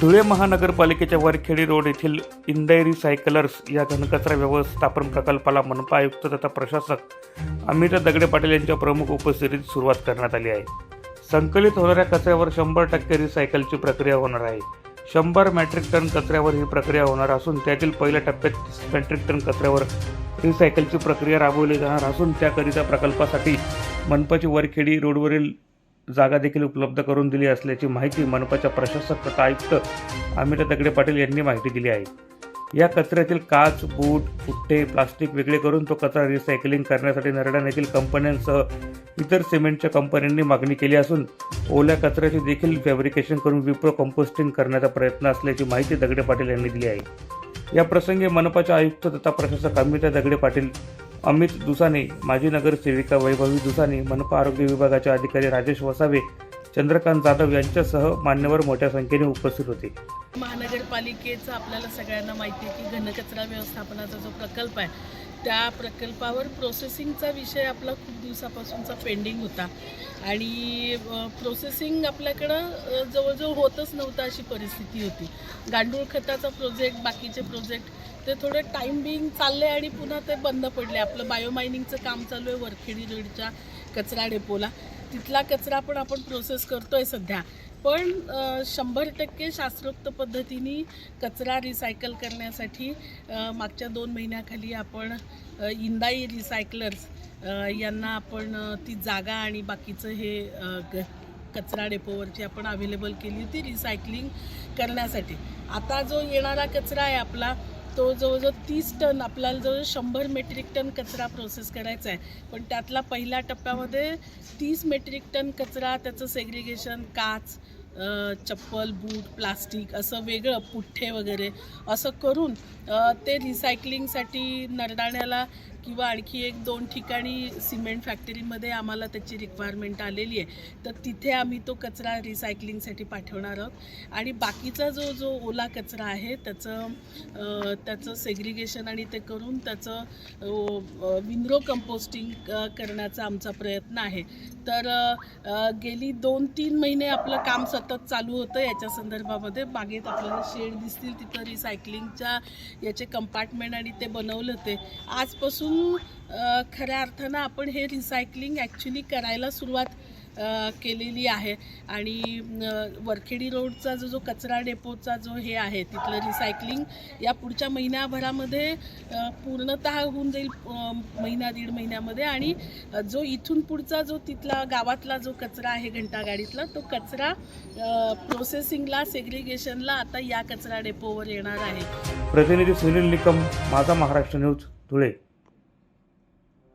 धुळे महानगरपालिकेच्या वरखेडी रोड येथील इंदायरी सायकलर्स या घनकचरा व्यवस्थापन प्रकल्पाला मनपा आयुक्त तथा प्रशासक अमित दगडे पाटील यांच्या प्रमुख उपस्थितीत सुरुवात करण्यात आली आहे. संकलित होणाऱ्या कचऱ्यावर शंभर टक्के रिसायकलची प्रक्रिया होणार आहे. शंभर मॅट्रिक टन कचऱ्यावर ही प्रक्रिया होणार असून त्यातील पहिल्या टप्प्यात मॅट्रिक टन कचऱ्यावर रिसायकलची प्रक्रिया राबवली जाणार असून त्याकरिता प्रकल्पासाठी मनपाची वरखेडी रोडवरील जागा देखील उपलब्ध करून दिली असल्याची माहिती मनपाच्या प्रशासक तथा आयुक्त अमित दगडे पाटील यांनी माहिती दिली आहे. या कचऱ्यातील काच बूट पुट्टे प्लास्टिक वेगळे करून तो कचरा रिसायकलिंग करण्यासाठी नरडाण येथील कंपन्यांसह इतर सिमेंटच्या कंपन्यांनी मागणी केली असून ओल्या कचऱ्याचे देखील फॅब्रिकेशन करून विप्रो कंपोस्टिंग करण्याचा प्रयत्न असल्याची माहिती दगडे पाटील यांनी दिली आहे. या प्रसंगी मनपाचे आयुक्त तथा प्रशासक अमिता दगडे पाटील अमित दुसाने माजी नगरसेविका वैभवी दुसाने मनपा आरोग्य विभागाचे अधिकारी राजेश वसावे चंद्रकांत जाधव यांच्यासह मान्यवर मोठ्या संख्येने उपस्थित होते. महानगरपालिकेचं आपल्याला सगळ्यांना माहिती आहे की घनकचरा व्यवस्थापनाचा जो प्रकल्प आहे त्या प्रकल्पावर प्रोसेसिंगचा विषय आपला खूप दिवसापासूनचा पेंडिंग होता. आणि प्रोसेसिंग आपल्याकडं जवळजवळ होतच नव्हतं अशी परिस्थिती होती. गांडूळ खताचा प्रोजेक्ट बाकीचे प्रोजेक्ट ते थोडे टाईम बिंग चालले आणि पुन्हा ते बंद पडले आपलं बायोमायनिंगचं काम चालू आहे वरखेडी रोडच्या कचरा डेपोला तिथला कचरा पण आपण प्रोसेस करतोय सध्या. पण शंभर टक्के शास्त्रोक्त पद्धतीने कचरा रिसायकल करण्यासाठी मागच्या दोन महिन्याखाली आपण इंदाई रिसायकलर्स यांना आपण ती जागा आणि बाकीचं हे ग कचरा डेपोवरची आपण अवेलेबल केली होती रिसायकलिंग करण्यासाठी. आता जो येणारा कचरा आहे आपला तो जवळजवळ तीस टन आपल्याला जवळ शंभर मेट्रिक टन कचरा प्रोसेस करायचा आहे. पण त्यातला पहिल्या टप्प्यामध्ये तीस मेट्रिक टन कचरा त्याचं सेग्रिगेशन काच चप्पल बूट प्लास्टिक असं वेगळं पुठ्ठे वगैरे असं करून ते रिसायकलिंगसाठी नरदाण्याला किंवा आणखी एक दोन ठिकाणी सिमेंट फॅक्टरीमध्ये आम्हाला त्याची रिक्वायरमेंट आलेली आहे. तर तिथे आम्ही तो कचरा रिसायकलिंगसाठी पाठवणार आहोत. आणि बाकीचा जो जो ओला कचरा आहे त्याचं त्याचं सेग्रिगेशन आणि ते करून त्याचं विनरो कंपोस्टिंग करण्याचा आमचा प्रयत्न आहे. तर गेली दोन तीन महिने आपलं काम सतत चालू होतं याच्या संदर्भामध्ये. बागेत आपल्याला शेड दिसतील तिथं रिसायकलिंगच्या याचे कंपार्टमेंट आणि ते बनवलं ते. आजपासून अ, खऱ्या अर्थानं आपण हे रिसायकलिंग ॲक्च्युली करायला सुरुवात केलेली आहे. आणि वरखेडी रोडचा जो जो कचरा डेपोचा जो हे आहे तिथलं रिसायकलिंग या पुढच्या महिन्याभरामध्ये पूर्णत पूर्णतः होऊन जाईल महिना दीड महिन्यामध्ये. आणि जो इथून पुढचा जो तिथला गावातला जो कचरा आहे घंटागाडीतला तो कचरा प्रोसेसिंगला सेग्रिगेशनला आता या कचरा डेपोवर येणार आहे. प्रतिनिधी सुनील निकम माझा महाराष्ट्र न्यूज धुळे.